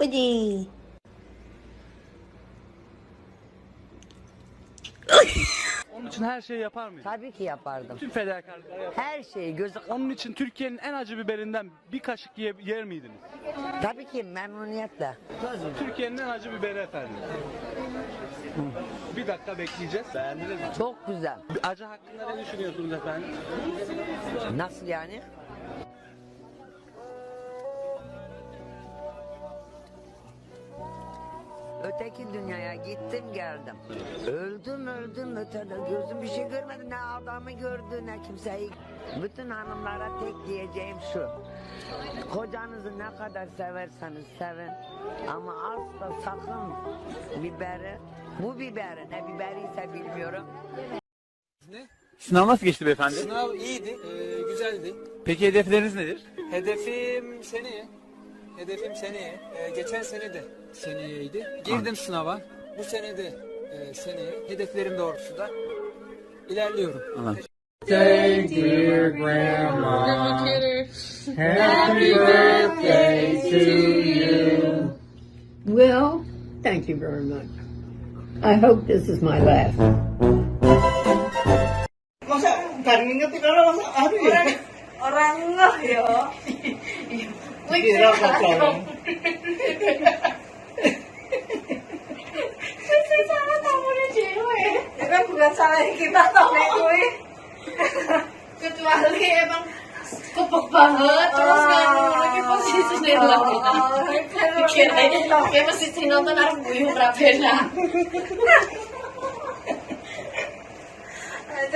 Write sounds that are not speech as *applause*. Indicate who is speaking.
Speaker 1: Pwede.
Speaker 2: Onun için her şeyi yapar mıydın?
Speaker 3: Tabii ki yapardım.
Speaker 2: Tüm fedakarlıkları yapar.
Speaker 3: Her şeyi gözü...
Speaker 2: Onun için Türkiye'nin en acı biberinden bir kaşık ye- yer miydiniz?
Speaker 3: Tabii ki memnuniyetle.
Speaker 2: Türkiye'nin en acı biberi efendim. Bir dakika bekleyeceğiz. Beğendiniz mi?
Speaker 3: Çok güzel.
Speaker 2: Acı hakkında ne düşünüyorsunuz efendim?
Speaker 3: Nasıl yani? Öteki dünyaya gittim geldim. Öldüm öldüm ötede gözüm bir şey görmedi. Ne adamı gördü ne kimseyi. Bütün hanımlara tek diyeceğim şu. Kocanızı ne kadar severseniz sevin. Ama asla sakın biberi, bu biberi ne biberiyse bilmiyorum.
Speaker 2: Sınav nasıl geçti beyefendi?
Speaker 4: Sınav iyiydi, e, güzeldi.
Speaker 2: Peki hedefleriniz nedir?
Speaker 4: Hedefim seneye. Hedefim seneye. E, geçen sene de seneyeydi. Girdim sınava. Bu sene de e, seneye. Hedeflerim doğrultusunda ilerliyorum.
Speaker 5: Well, thank you very much. I hope this is my last.
Speaker 6: Masa garing ngetik orang masa aduh ya.
Speaker 1: Orang ngeh ya.
Speaker 6: Kira kacau. *laughs*
Speaker 1: Itu salah tamunya cewek. Itu kan bukan salah kita tamu gue. Kecuali emang kepek banget terus kan lagi posisi sendiri lah kita. Kirain kayak posisi nonton arep buyung Rabena. *laughs*